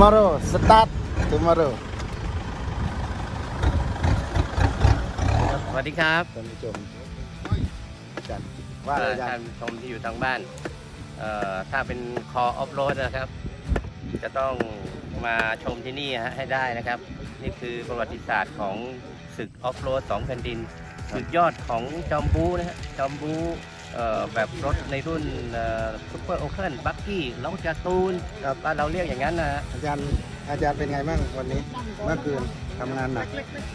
tomorrow start tomorrow สวัสดีครับท่านผู้ชมจันว่าอะไรเอ่อจัท่านนผู้ชมที่อยู่ทางบ้านเอ่อถ้าเป็นคอออฟโรดนะครับ จะต้องมาชมที่นี่ฮะให้ได้นะครับ นี่คือประวัติศาสตร์ของศึกออฟโรดสองแผ่นดินศึกยอดของจอมบูนะฮะจอมบูเอ่อ แบบรถในรุ่นซุปเปอร์โอเคิลบักกี้ล้อการ์ตูนครับบ้านเราเรียกอย่างนั้นนะฮะอาจารย์อาจารย์เป็นไงบ้างวันนี้เมื่อคืนทำงานหนัก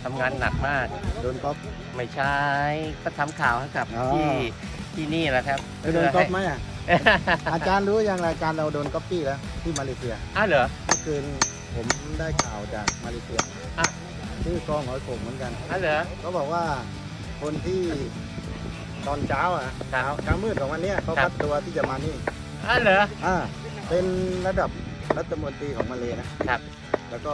ทำงานหนักมากโดนก๊อฟไม่ใช่ก็ทำข่าวให้กับอ๋อที่ที่นี่แหละครับไปโดนก๊อฟไหมให้อะอาจารย์รู้ยังรายการเราโดนก๊อปปี้แล้วที่มาเลเซียอ้าวเหรอเมื่อคืนผมได้ข่าวจากมาเลเซียอะชื่อกองหอยโข่งเหมือนกันอ้าวเหรอเขาบอกว่าคนที่ ตอนเช้าอะครับเช้าเช้ามืดของวันเนี้ยเขาครัคับดตัวที่จะมานี่อ้าวเหรอ อ่าเป็นระดับรัฐมนตรีของมาเลนะครับแล้วก็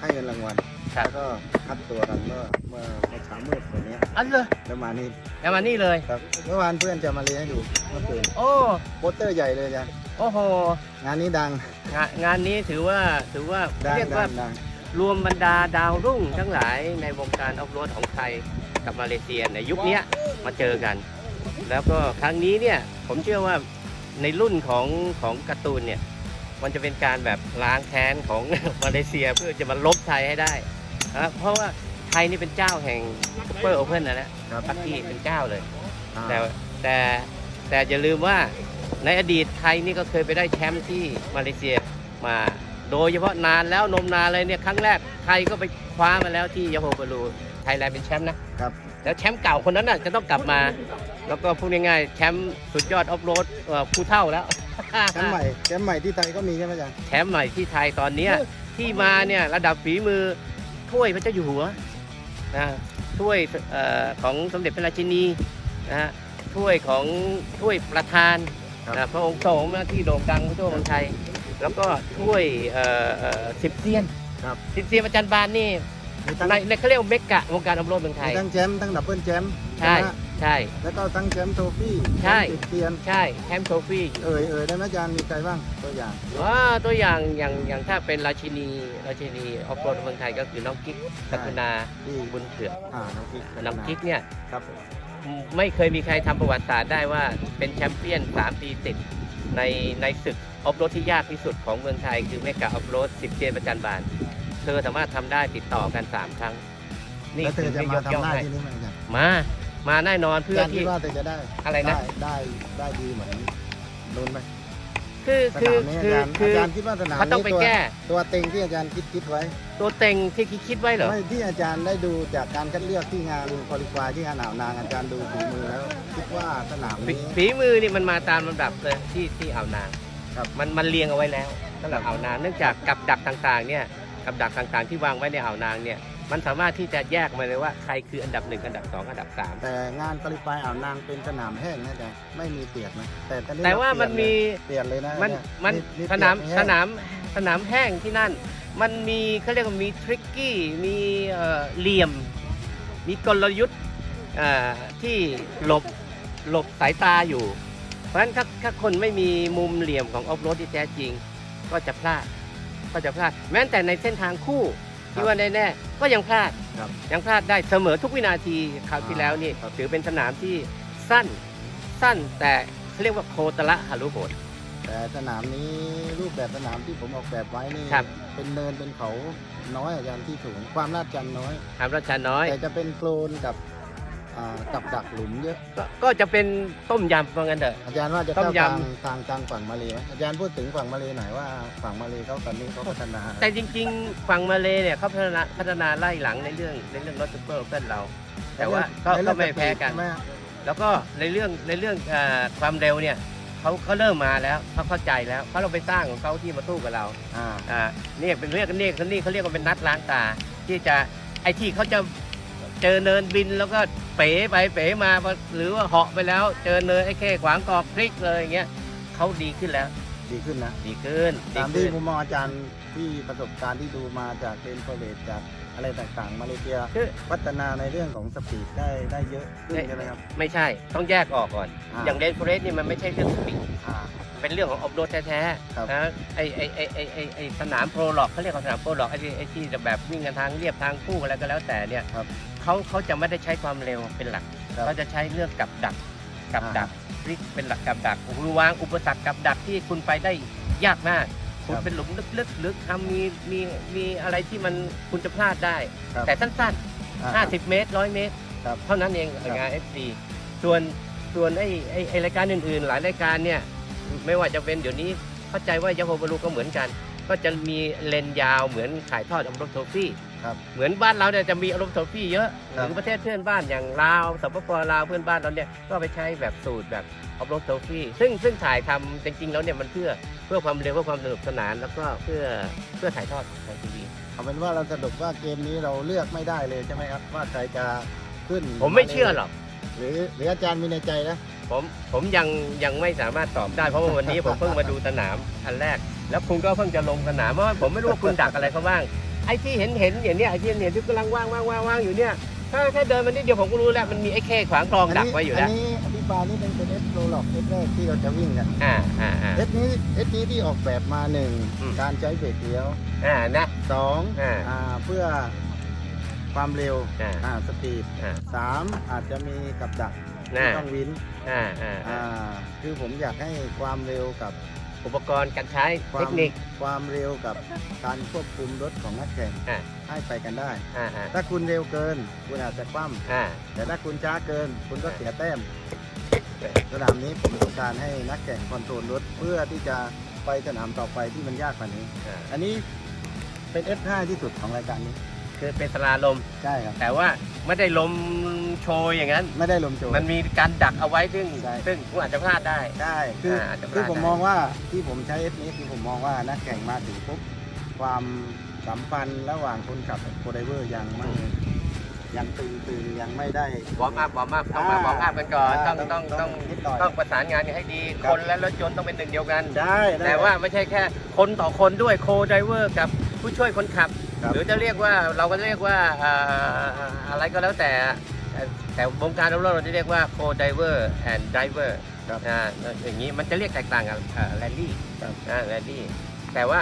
ให้เงินรางวัลครับ แล้วก็คัดตัวกันเมื่อเมื่อเมื่อเช้ามืดวันเนี้ยอ้าวเหรอแล้วมานี่แล้วมานี่เลย ครับเมื่อวานเพื่อนจะมาเลให้ดูเมื่อคืนโอ้ โปสเตอร์ใหญ่เลยอาจารย์โอ้โห งานนี้ดังงานงานนี้ถือว่าถือว่าดังเรียกดัว่างดัง รวมบรรดาดาวรุ่งทั้งหลายในวงการออฟโรดของไทยกับมาเลเซียในยุคเนี้ยมาเจอกัน แล้วก็ครั้งนี้เนี่ยผมเชื่อว่าในรุ่นของของการ์ตูนเนี่ยมันจะเป็นการแบบล้างแค้นของมาเลเซียเพื่อจะมาลบไทยให้ได้นะเพราะว่าไทยนี่เป็นเจ้าแห่งซูเปอร์โอเพ่นนะนะครับปักกี้เป็นเจ้าเลยอ่าแต่แต่แต่อย่าลืมว่าในอดีตไทยนี่ก็เคยไปได้แชมป์ที่มาเลเซียมา โดยเฉพาะนานแล้วนมนานเลยเนี่ยครั้งแรกไทยก็ไปคว้ามาแล้วที่ยาโฮบาลูไทยแลนด์เป็นแชมป์นะครับแล้วแชมป์เก่าคนนั้นน่ะจะต้องกลับมา แล้วก็พูดง่ายๆแชมป์สุดยอดออฟโรดเอ่อผู้เท่าแล้วแชมป์ใหม่แชมป์ใหม่ที่ไทยก็มีใช่ไหมอาจารย์แชมป์ใหม่ที่ไทยตอนเนี้ยที่มาเนี่ยระดับฝีมือถ้วยพระเจ้าอยู่หัวนะถ้วยเอ่อของสมเด็จพระราชินีนะฮะถ้วยของถ้วยประธานนะพระองค์ทรงนะที่โด่งดังทั่วเมืองไทย แล้วก็ถ้วยเอ่อเอ่อสิบเซียนครับสิบเซียนประจันบานนี่มีทั้งในในเขาเรียกว่าเมกะวงการอำโรดเมืองไทมียทั้งแชมป์ทั้งดับเบิลแชมป์ใช่ไหมใช่แล้วก็ทั้งแชมป์โทฟี่ใช่แชมป์ติดเตียนใช่แชมป์โทฟี่เอ่ยเอ่ยได้ไหมอาจารย์มีใครบ้างตัวอย่างว่าตัวอย่างอย่างอย่างถ้าเป็นราชินีราชินีออฟโรดเมืองไทยก็คือน้องกิ๊กสักุณาที่บุญเถือกอ่าน้องกิ๊กน้องกิ๊กเนี่ยครับไม่เคยมีใครทำประวัติศาสตร์ได้ว่าเป็นแชมเปี้ยน3ปีติด ในในศึกออฟโรดที่ยากที่สุดของเมืองไทย คือเมกะออฟโรด10เจนประจันบาน เธอสามารถทำได้ติดต่อกัน 3 ครั้ง นี่แล้วเธอจะถึงมาได้ยกย่องทำหน้าให้ที่นี้ไหมอาจารย์มา มาแน่นอนเพื่ออาจารย์คิที่ดว่าเธอจะได้อะไรนะ ได้ได้ได้ดีเหมือนโดนไหม คือสคืนาอมนี้อาคือจารย์คือาอ จารย์คิดว่าสนามเขาต้องนี้ไปตัวแก้ ตัวเต็งที่อาจารย์คิดคิดไว้ตัวเต็งที่คิดไว้เหรอไม่ที่อาจารย์ได้ดูจากการคัดเลือกที่งานคอลิฟายที่งานหนาวนางอาจารย์ดูฝีมือแล้ว คิดว่าสนามฝีนี้ ฝีมือนี่มันมาตามลำดับเลยที่ที่อ่าวนางครับ มันมันเรียงเอาไว้แล้วสำหรับอ่าวนางเนื่องจากกับดักต่างๆเนี่ยกับดักต่างๆที่วางไว้ในอ่าวนางเนี่ย มันสามารถที่จะแยกมาเลยว่าใครคืออันดับหนึ่งอันดับสองอันดับสามแต่งานคอลิฟายอ่าวนางเป็นสนามแห้งนะอาจารย์ไม่มีเปียกนะแต่ตอนนี้แต่ว่ามันมีเปลี่ยนเลยนะมันเยมันเปียกสนามไแห้งสนามสนามแห้งที่นั่น มันมีเขาเรียกว่ามีทริกกี้มีเอ่อเหลี่ยม มีกลยุทธ์อ่าที่หลบหลบสายตาอยู่ เพราะฉะนั้นถ้าถ้าคนไม่มีมุมเหลี่ยมของออฟโรดที่แท้จริง ก็จะพลาดก็จะพลาดแม้แต่ในเส้นทางคู่ ที่ว่าแน่ๆก็ยังพลาดครับ ยังพลาดได้เสมอทุกวินาทีคราวที่แล้วนี่ครับ ถือเป็นสนามที่สั้นสั้นแต่เขาเรียกว่าโคตระฮารุโหด แต่สนามนี้รูปแบบสนามที่ผมออกแบบไว้นี่ครับ เป็นเนินเป็นเขาน้อยอาจารย์ที่สูงความลาดชันน้อยทำราชาน้อย แต่จะเป็นโคลนกับ อ่ากับดักหลุมเยอะก็ก็จะเป็นต้มยำว่างั้นเถอะ อาจารย์ว่าจะต้เข้ามยำ ทางทางทางฝั่งมาเลยไหมอาจารย์พูดถึงฝั่งมาเลยหน่อยว่าฝั่งมาเลยเขาตอนนี้เขาพัฒนาแต่จริงๆ ฝั่งมาเลเนี่ยเขาพัฒนาพัฒนาไล่หลังในเรื่องในเรื่องรถซูเปอร์เพื่อนเรา แต่ว่าก็ในเรื่ก็องไม่แพ้กัน ใช่ไหมแล้วก็ในเรื่องในเรื่องอ่าความเร็วเนี่ยเขาเขาเริ่มมาแล้วเขาเข้าใจแล้วเขาเราไปสร้างของเขาที่มาสู้กับเราอ่าอ่าเนี่ยเป็นเรียกนี่เขานี่เขาเรียกว่าเป็นนัดล้างตา ที่จะไอ้ที่เขาจะเจอเนินบินแล้วก็ เป๋ไปเป๋มาหรือว่าเหาะไปแล้ว เจอเนินไอ้แค่ขวางกรอบพลิกเลยอย่างเงี้ยเขาดีขึ้นแล้ว ดีขึ้นนะ ดีขึ้นดีตามขึ้ที่นมุมมองอาจารย์ที่ประสบการณ์ที่ดูมาจากเป็นโปรเลตจากอะไรต่างๆ มาเลเซียคือพัฒนาในเรื่องของสปีดได้ได้เยอะขึ้นใช่ไหมครับ ไม่ใช่ต้องแยกออกก่อนอ่าอย่างเดนฟเรสนี่มันไม่ใช่เรื่องสปีดอ่า เป็นเรื่องของออฟโรดแท้ครับๆนะไอไอไอไอไอไอสนามโปรล็อกเขาเรียกว่าสนามโปรล็อกไอที่ไอที่จะแบบวิ่งกันทางเรียบทางคู่อะไรก็แล้วแต่เนี่ยครับเขาเขาจะไม่ได้ใช้ความเร็วเป็นหลักครับเขาจะใช้เรื่องกับดักกับอ่าดักพลิกเป็นหลักกับดักคือวางอุปสรรคกับดักที่คุณไปได้ยากมากคุณครับเป็นหลุมลึกๆหรือทำมีมีมีอะไรที่มันคุณจะพลาดได้ครับแต่สั้นอ่าๆ50 เมตร 100 เมตรครับเท่านั้นเองครับงาน FC ส่วนส่วนไอ้ไอ้ไอ้รายการอื่นๆ หลายรายการเนี่ย ไม่ว่าจะเป็นเดี๋ยวนี้เข้าใจว่ายาโฮบารูก็เหมือนกัน ก็จะมีเลนยาวเหมือนถ่ายทอดอมรถโทฟี่ครับเหมือนบ้านเราเนี่ยจะมีอารมณ์โทฟี่เยอะหครับรือประเทศเพื่อนบ้านอย่างลาวสปปลาวเพื่อนบ้านเราเนี่ยก็ไปใช้แบบสูตรแบบออฟโรดโทฟี่ซึ่งซึ่งถ่ายทำจริงๆแล้วเนี่ยมันเพื่อเพื่อความเร็วเพื่อความสนุกสนานแล้วก็เพื่อเพื่อถ่ายทอดทางทีวีเอาเป็นว่าเราสรุปว่าเกมนี้เราเลือกไม่ได้เลยใช่ไหมครับว่าใครจะขึ้น ผมไม่เชื่อหรอก หรือหรืออาจารย์มีในใจนะ ผมผมยังยังไม่สามารถตอบได้เพราะว่าวันนี้ผมเพิ่งมาดูสนามอันแรก แล้วคุณก็เพิ่งจะลงสนามเพราะว่าผมไม่รู้ว่าคุณดักอะไรเขาบ้างไอ้ที่เห็นเห็นอย่างเนี้ยไอ้ที่เห็นที่กำลังว่างว่างว่างว่างอยู่เนี่ยถ้าแค่เดินมานิดเดียวผมก็รู้แล้วมันมีไอ้แค่ขวางคลองดักไว้อยู่แล้วนนี้อธิบายนี่เป็นเป็นเอสโรล็อกเอสแรกที่เราจะวิ่งกันอ่าอ่าอ่า เอสนี้เอสนี้ที่ออกแบบมาหนึ่งอืม การใช้เบรกเลี้ยวอ่านะ สองอ่า อ่าเพื่อ ความเร็วอ่าอ่าสปีดอ่าสามอาจจะมีกับดักน่า ที่ต้องวินอ่าอ่าอ่าอ่าคือผมอยากให้ความเร็วกับอุปกรณ์การใช้ควาเทมคนิค ความเร็วกับการควบคุมรถของนักแข่งอ่า ให้ไปกันได้ อ่าอ่าถ้าคุณเร็วเกิน คุณอาจจะคว่อ่าำแต่ถ้าคุณช้าเกิน คุณก็เสียแต้มสนามนี้ผมต้องการให้นักแข่งคอนโทรลรถเพื่อที่จะไปสนามต่อไปที่มันยากกว่านี้ อ่า อันนี้เป็น F5 ที่สุดของรายการนี้ คือเป็นสลาลม ใช่ครับแต่ว่าไม่ได้ลมโชยอย่างนั้น ไม่ได้ลมโจร มันมีการดักเอาไว้ซึ่งใช่ ซึ่งคุณอาจจะพลาดได้ได้คืออาอาจจะพลาด คือผมได้มองว่าที่ผมใช้ F นี้คือผมมองว่านักแข่งมาถึงปุ๊บความสัมพันธ์ระหว่างคนขับกับโคไดเวอร์ยังไม่ยังตึงตึงยังไม่ได้ วอร์มอัพวอร์มอัพต้องมาวอร์มอัพกันก่อน ต้องต้องต้องนิดหน่อย ต้องประสานงานกันให้ดีครับคนและรถยนต์ต้องเป็นหนึ่งเดียวกัน ได้ได้แต่ว่าไม่ใช่แค่คนต่อคนด้วยโคไดเวอร์กับผู้ช่วยคนขับ ครับ หรือจะเรียกว่าเราก็เรียกว่าอ่าอะไรก็แล้วแต่ แต่แต่วงการรถเราจะเรียกว่าโคไดเวอร์แอนด์ไดเวอร์ครับ อ่าอย่างนี้มันจะเรียกแตกต่างกับแรลลี่ครับแรลลี่แต่ว่า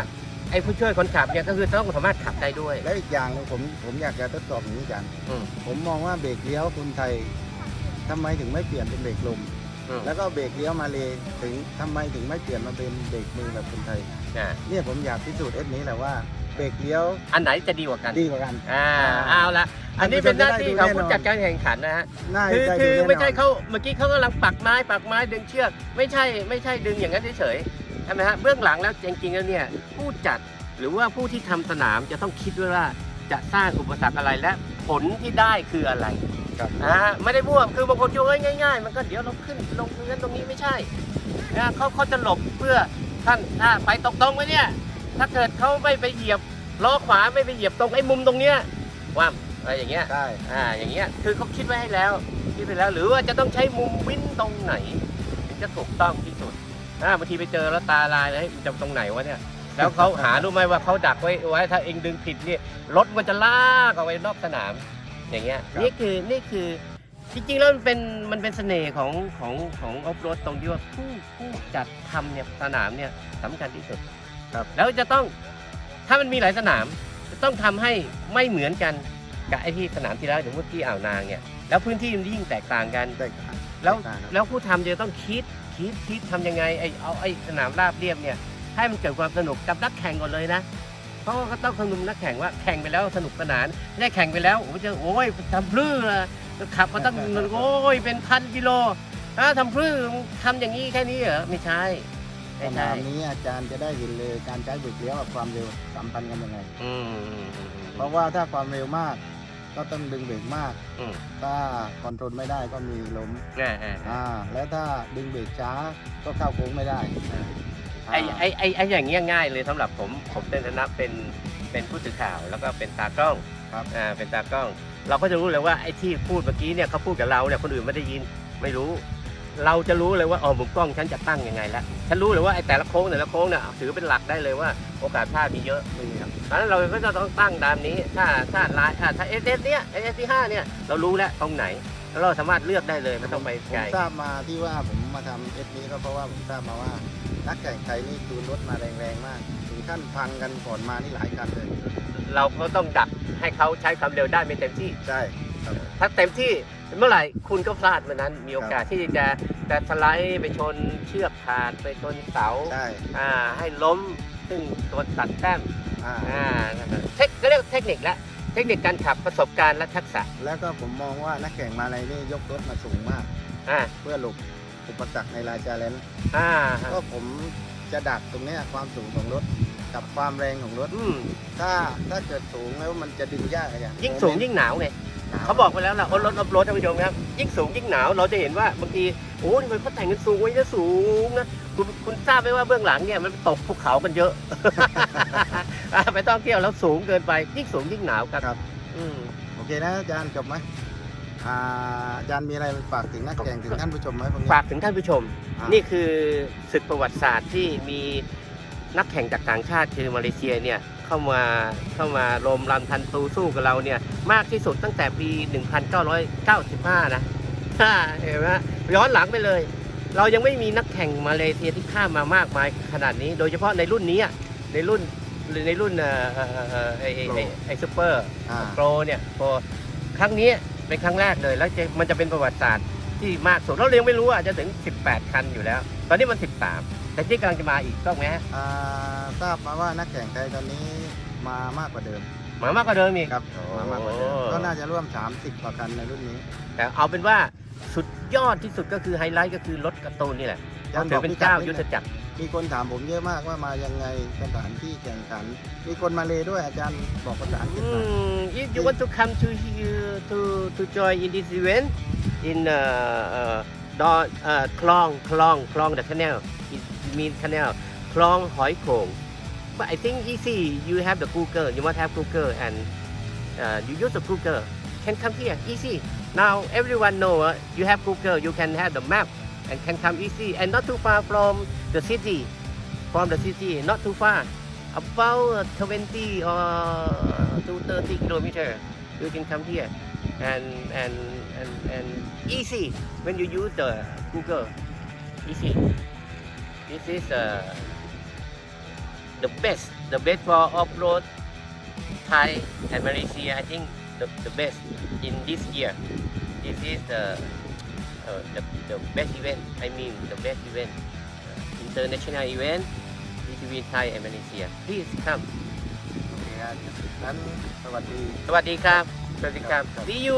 ไอ้ผู้ช่วยคนขับเนี่ยก็คือต้องสามารถขับได้ด้วย แล้วอีกอย่างหนึงผมผมอยากจะทดสอบอย่างนี้กันอืม ผมมองว่าเบรกเลี้ยวคุณไทยทำไมถึงไม่เปลี่ยนเป็นเบรกลม อืมแล้วก็เบรกเลี้ยวมาเลยถึงทำไมถึงไม่เปลี่ยนมาเป็นเบรกมือแบบคนไทย อ่า เนี่ยผมอยากพิสูจน์เอสนี้แหละว่า เบรกเลี้ยวอันไหนจะดีกว่ากันดีกว่ากัน อ่าอ่าเอาละอันนี้เป็นหน้าที่ของแน่นอนผู้จัดการแข่งขันนะฮะน่าคือได้คืดูอแน่นนไม่ใช่เขาเมื่อกี้เขากำลังปักไม้ปักไม้ดึงเชือก ไม่ใช่ไม่ใช่ดึงอย่างนั้นเฉยๆใช่ไหมฮะเบื้องหลังแล้วจริงๆแล้วเนี่ยผู้จัดหรือว่าผู้ที่ทำสนามจะต้องคิดด้วยว่าจะสร้างอุปสรรคอะไรและผลที่ได้คืออะไรครับอ่าไม่ได้มั่วคือบางคนคิดว่าเอ้ยง่ายๆ มันก็เดี๋ยวเราขึ้นลงตรงนั้นตรงนี้ไม่ใช่นะเขาเขาจะหลบเพื่อท่านถ้าไปตรงๆไปเนี่ย ถ้าเกิดเขาไม่ไปเหยียบล้อขวาไม่ไปเหยียบตรงไอ้มุมตรงเนี้ยว่ามอะไรอย่างเงี้ย ใช่อ่า อย่างเงี้ย คือเขาคิดไว้ให้แล้ว คิดไปแล้ว หรือว่าจะต้องใช้มุมวินตรงไหนถึงจะถูกต้องที่สุด อ่า บางทีไปเจอแล้วตาลายเลยเฮ้ยมันจะตรงไหนวะเนี่ย แล้วเขาหา รู้ไหมว่าเขาดักไว้ไว้ ถ้าเองดึงผิดเนี่ย รถมันจะลากออกไปนอกสนาม อย่างเงี้ยนี่คือ นี่คือ จริงๆ แล้วมันเป็น มันเป็นเสน่ห์ของของของออฟโรดตรงที่ว่าผู้ผู้จัดทำเนี่ยสนามเนี่ยสำคัญที่สุด ครับแล้วจะต้องถ้ามันมีหลายสนาม จะต้องทำให้ไม่เหมือนกันกับไอ้ที่สนามที่แล้วอย่างเมื่อกี้อ่าวนางเนี่ยแล้วพื้นที่มันยิ่งแตกต่างกันแตกต่างแล้วแตกต่างครับแล้วผู้ทำจะต้องคิดคิดคิดทำยังไงไอ้เอาไอ้สนามราบเรียบเนี่ยให้มันเกิดความสนุกกับนักแข่งก่อนเลยนะ เพราะว่าก็ต้องคำนึงนักแข่งว่าแข่งไปแล้วสนุกสนานไม่ได้แข่งไปแล้วโอ้ยจะโอ้ยทำพลื้อละขับมาตั้งโอ้ยเป็นพันกิโลอะทำพลื้อทำอย่างนี้แค่นี้เหรอไม่ใช่ สไม่นาใช่มนี้อาจารย์จะได้เห็นเลยการใช้เบรกเลี้ยวกับความเร็วสัมพันธ์กันยังไงอืมอืมอืมเพราะว่าถ้าความเร็วมาก ก็ต้องดึงเบรกมาก อืมถ้าคอนโทรลไม่ได้ก็มีล้มอ่าอ่าอ่าแล้วถ้าดึงเบรกช้าก็เข้าโค้งไม่ได้ไอ้ไอ้ไอ้ไอ้อย่างเงี้ยง่ายเลยสำหรับผมผมเป็นฐานะเป็นเป็นผู้สื่อข่าวแล้วก็เป็นตากล้องครับอ่าเป็นตากล้อง เราก็จะรู้เลยว่าไอ้ที่พูดเมื่อกี้เนี่ยเขาพูดกับเราเนี่ยคนอื่นไม่ได้ยินไม่รู้ เราจะรู้เลยว่าอ๋อมุมกล้องฉันจะตั้งยังไงแล้วฉันรู้เลยว่าไอ้แต่ละโค้งแต่ละโค้งเนี่ยถือเป็นหลักได้เลยว่าโอกาสพลาดมีเยอะมีครับดังนั้นเราก็จะต้องตั้งตามนี้ ถ้าถ้าลายอ่าถ้าเอสเอสเนี้ยเอสที่ห้าเนี่ยเรารู้แล้วตรงไหนแล้วเราสามารถเลือกได้เลยไม่ต้องไปผมไกลทราบมาที่ว่าผมมาทำเอสนี้ก็เพราะว่าผมทราบมาว่านักแข่งไทยนี่จูนรถมาแรงๆมาก ถึงขั้นพังกันก่อนมานี่หลายคันเลย เราก็ต้องดักให้เขาใช้ความเร็วได้ไม่เต็มที่ใช่ครับ ถ้าเต็มที่เมื่อไหร่คุณก็พลาดเมื่อนั้น มีโอกาสที่จะจะสไลด์ไปชนเชือกขาดไปชนเสาใช่อ่าให้ล้มซึ่งตัวตัดแต้มอ่าอ่าเทคก็เรียกเทคนิคละเทคนิคการขับประสบการณ์และทักษะแล้วก็ผมมองว่านักแข่งมาในนี่ยกรถมาสูงมาก อ่าเพื่อหลบอุปสรรคในลายจาเลนอ่าก็ผมจะดักตรงเนี้ยความสูงของรถกับความแรงของรถ อืมถ้าถ้าเกิดสูงแล้วมันจะดึงยากอะอย่างยิ่งสูงยิ่งหนาวไง เขาบอกไปแล้วล่ะรถรถรถท่านผู้ชมครับ ยิ่งสูงยิ่งหนาวเราจะเห็นว่าบางทีโอ้ยมันเขาแต่งกันสูงไว้จะสูงนะคุณคุณทราบไหมว่าเบื้องหลังเนี่ยมันตกภูเขากันเยอะอะไปท่องเที่ยวแล้วสูงเกินไป ยิ่งสูงยิ่งหนาวครับครับ อืมโอเคนะอาจารย์จบไหมอ่าอาจารย์มีอะไรฝากถึงนักแข่งถึงท่านผู้ชมไหมพวกนี้ ฝากถึงท่านผู้ชม อ่านี่คือศึกประวัติศาสตร์ที่มีนักแข่งจากต่างชาติคือมาเลเซียเนี่ย เข้ามาเข้ามาโรมรันทันตูสู้กับเราเนี่ย มากที่สุดตั้งแต่ปี 1995 นะเห็นไหมย้อนหลังไปเลย เรายังไม่มีนักแข่งมาเลเซียที่ข้ามมามากมายขนาดนี้ โดยเฉพาะในรุ่นนี้อะในรุ่นในรุ่นเอ่อเอ่อเอ่อไอไอ้ไอ้ไอซูเปอร์อ่าโปรเนี่ยโปรครั้งนี้เป็นครั้งแรกเลย แล้วจะมันจะเป็นประวัติศาสตร์ที่มากสุดเรายังไม่รู้ว่าจะถึง 18 คันอยู่แล้ว ตอนนี้มัน 13 แต่ที่กำลังจะมาอีกต้องไหมฮะอ่าทราบมาว่านักแข่งไทยตอนนี้มามากกว่าเดิมมามากกว่าเดิมอีกครับโอ้มามากกว่าเดิมก็น่าจะร่วม 30กว่าคันในรุ่นนี้ แต่เอาเป็นว่าสุดยอดที่สุดก็คือไฮไลท์ก็คือรถการ์ตูนนี่แหละอาจารย์ถือเป็นเจ้าบอกพี่กัดนิดยุทธจักรมีคนถามผมเยอะมากว่ามายังไงสถานที่แข่งขัน มีคนมาเลยด้วยอาจารย์บอกภาษาอังกฤษหน่อย Mm, if you want to come to here to to join in this event in uh, uh, Don, uh, Klong Klong Klong the canal it mean canal Klong Hoi Kong. But I think easy you have the Google you must have Google and uh, you use the Google. Can come here easy now everyone know uh, you have Google you can have the map and can come easy and not too far from the city from the city not too far. About uh, 20 or to 30 kilometer you can come here. And and and and easy when you use the google easy this is uh, the best, the best for off-road Thai and Malaysia. I think the, the best in this year. This is the, uh, the, the best event. I mean the best event, uh, international event between Thai and Malaysia. Please come. งั้นสวัสดี See you.